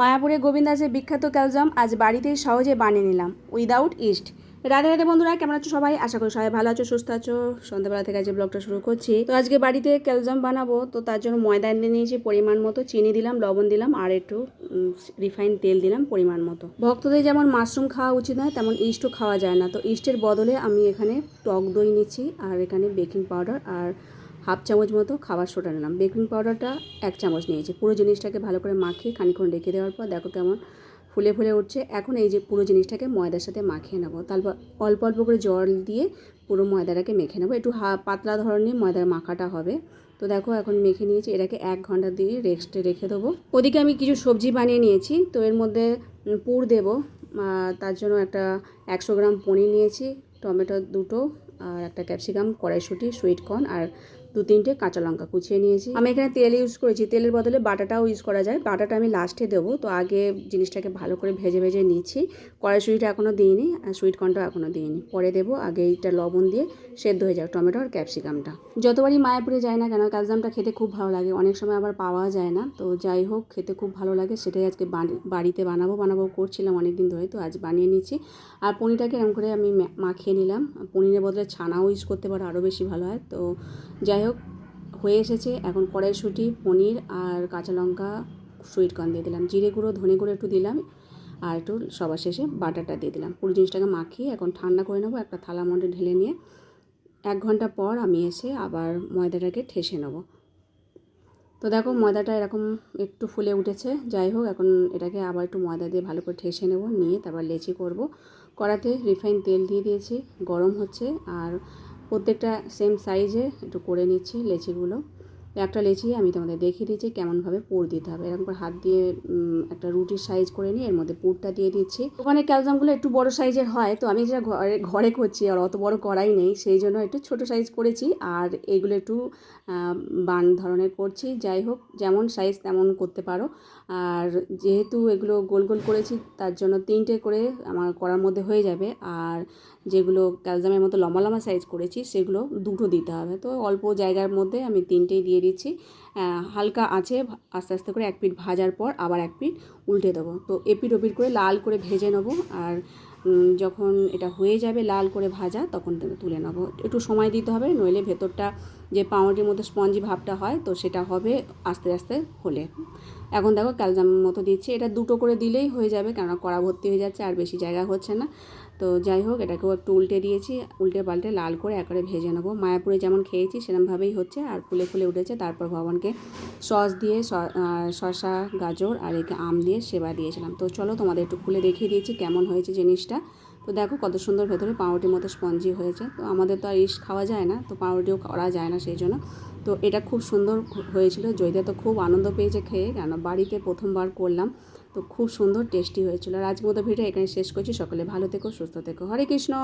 মায়াপুরে গোবিন্দাসের বিখ্যাত ক্যালজাম আজ বাড়িতেই সহজে বানিয়ে নিলাম উইদাউট ইস্ট রাধে রাধে বন্ধুরা, কেমন আছো সবাই? আশা করি সবাই ভালো আছো, সুস্থ আছো। সন্ধ্যাবেলা থেকে আজ ব্লগটা শুরু করছি। তো আজকে বাড়িতে ক্যালজাম বানাবো, তো তার জন্য ময়দা এনে নিয়েছি, পরিমাণ মতো চিনি দিলাম, লবণ দিলাম, আর একটু রিফাইন তেল দিলাম পরিমাণ মতো। ভক্তদের যেমন মাশরুম খাওয়া উচিত নয়, তেমন ইস্টও খাওয়া যায় না। তো ইস্টের বদলে আমি এখানে টক দই নিচ্ছি, আর এখানে বেকিং পাউডার আর হাফ চামচ মতো খাবার সোডা নিলাম। বেকিং পাউডারটা এক চামচ নিয়েছি। পুরো জিনিসটাকে ভালো করে মাখিয়ে খানিক্ষণ রেখে দেওয়ার পর দেখো কেমন ফুলে ফুলে উঠছে। এখন এই যে পুরো জিনিসটাকে ময়দার সাথে মাখিয়ে নেব। তারপর অল্প অল্প করে জল দিয়ে পুরো ময়দাটাকে মেখে নেব। একটু হা পাতলা ধরনের ময়দার মাখাটা হবে। তো দেখো এখন মেখে নিয়েছি। এটাকে এক ঘণ্টা দিয়ে রেস্টে রেখে দেবো। ওদিকে আমি কিছু সবজি বানিয়ে নিয়েছি। তো এর মধ্যে পুর দেবো। তার জন্য একটা একশো গ্রাম পনির নিয়েছি। টমেটো দুটো আর একটা ক্যাপসিকাম, কড়াইশুঁটি সুইট কর্ন আর দু তিনটে কাঁচা লঙ্কা কুচিয়ে নিয়েছি। আমি এখানে তেল ইউজ করেছি। তেলের বদলে বাটাটাও ইউজ করা যায়। বাটাটা আমি লাস্টে দেবো। তো আগে জিনিসটাকে ভালো করে ভেজে ভেজে নিচ্ছি। কড়াইশুঁটিটা এখনও দিইনি আর সুইট কর্নটাও এখনও দিইনি। পরে দেবো আগে এইটা লবণ দিয়ে সেদ্ধ হয়ে যাক টমেটো আর ক্যাপসিকামটা যতবারই মায়াপুরে যায় না কেন ক্যালজামটা খেতে খুব ভালো লাগে। অনেক সময় আবার পাওয়া যায় না। তো যাই হোক, খেতে খুব ভালো লাগে। সেটাই আজকে বাড়ি- বাড়িতে বানাবো বানাবো, করছিলাম অনেক দিন ধরে। তো আজ বানিয়ে নিচ্ছি। আর পনিরটাকে এরকম করে আমি মাখিয়ে নিলাম। পনিরের বদলে ছানাও ইউজ করতে পারো আরও বেশি ভালো হয়। তো যাই হোক হয়ে এসেছে। এখন কড়াইশুঁটি পনির আর কাঁচা লঙ্কা সুইট কর্ন দিয়ে দিলাম। জিরে গুঁড়ো, ধনে গুঁড়ো একটু দিলাম আর একটু সবার শেষে বাটারটা দিয়ে দিলাম। পুরো জিনিসটাকে মাখিয়ে এখন ঠান্ডা করে নেব, একটা থালা মধ্যে ঢেলে নিয়ে এক ঘণ্টা পর আমি এসে আবার ময়দাটাকে ঠেসে নেব। তো দেখো, ময়দাটা এরকম একটু ফুলে উঠেছে। যাই হোক এখন এটাকে আবার একটু ময়দা দিয়ে ভালো করে ঠেসে নেব, নিয়ে তারপর লেচি করব। কড়াতে রিফাইন তেল দিয়ে দিয়েছি, গরম হচ্ছে আর প্রত্যেকটা সেম সাইজে একটু করে নিচ্ছি লেচিগুলো। একটা লেচি আমি তোমাদের দেখিয়ে দিচ্ছি কেমনভাবে পুর দিতে হবে। এরকম করে হাত দিয়ে একটা রুটির সাইজ করে নিয়ে এর মধ্যে পুরটা দিয়ে দিচ্ছি। ওখানে ক্যালজামগুলো একটু বড় সাইজের হয়, তো আমি যেটা ঘরে ঘরে করছি আর অত বড় কড়াই নেই। সেই জন্য একটু ছোট সাইজ করেছি আর এগুলো একটু বান ধরনের করছি। যাই হোক, যেমন সাইজ তেমন করতে পারো। আর যেহেতু এগুলো গোল গোল করেছি, তার জন্য তিনটে করে আমার করার মধ্যে হয়ে যাবে। আর যেগুলো ক্যালজামের মতো লম্বা লম্বা সাইজ করেছি, সেগুলো দুটো দিতে হবে। তো অল্প জায়গার মধ্যে আমি তিনটেই দিয়ে দিচ্ছি। হালকা আছে আস্তে আস্তে করে এক পিঠ ভাজার পর আবার এক পিঠ উল্টে দেবো। তো এপিট ওপিট করে লাল করে ভেজে নেব আর যখন এটা হয়ে যাবে লাল করে ভাজা তখন তুলে নেব। একটু সময় দিতে হবে, নইলে ভেতরটা যে পাউরুটির মতো স্পঞ্জি ভাবটা হয় তো সেটা হবে আস্তে আস্তে হলে। এখন দেখো ক্যালজাম মতো দিচ্ছি। এটা দুটো করে দিলেই হয়ে যাবে কেননা কড়া ভর্তি হয়ে যাচ্ছে আর বেশি জায়গা হচ্ছে না। তো যাই হোক, এটাকেও একটু উল্টে দিয়েছি। উল্টে পাল্টে লাল করে একবারে ভেজে নেব। মায়াপুরে যেমন খেয়েছি সেরকমভাবেই হচ্ছে। আর ফুলে ফুলে উঠেছে। তারপর ভবনকে সস দিয়ে শশা গাজর আর একে আম দিয়ে সেবা দিয়েছিলাম। তো চলো তোমাদের একটু খুলে দেখিয়ে দিয়েছি কেমন হয়েছে জিনিসটা। তো দেখো কত সুন্দর ভেতরে পাউরুটির মতো স্পঞ্জি হয়েছে। তো আমাদের তো আর ইস খাওয়া যায় না, তো পাউরুটিও করা যায় না সেই জন্য। তো এটা খুব সুন্দর হয়েছিল, জয়িতা তো খুব আনন্দ পেয়েছে খেয়ে, কেন বাড়িতে প্রথমবার করলাম। তো খুব সুন্দর, টেস্টি হয়েছিল। আর আজকের মতো ভিডিও এখানে শেষ করছি। সকলে ভালো থেকো, সুস্থ থেকো। হরে কৃষ্ণ!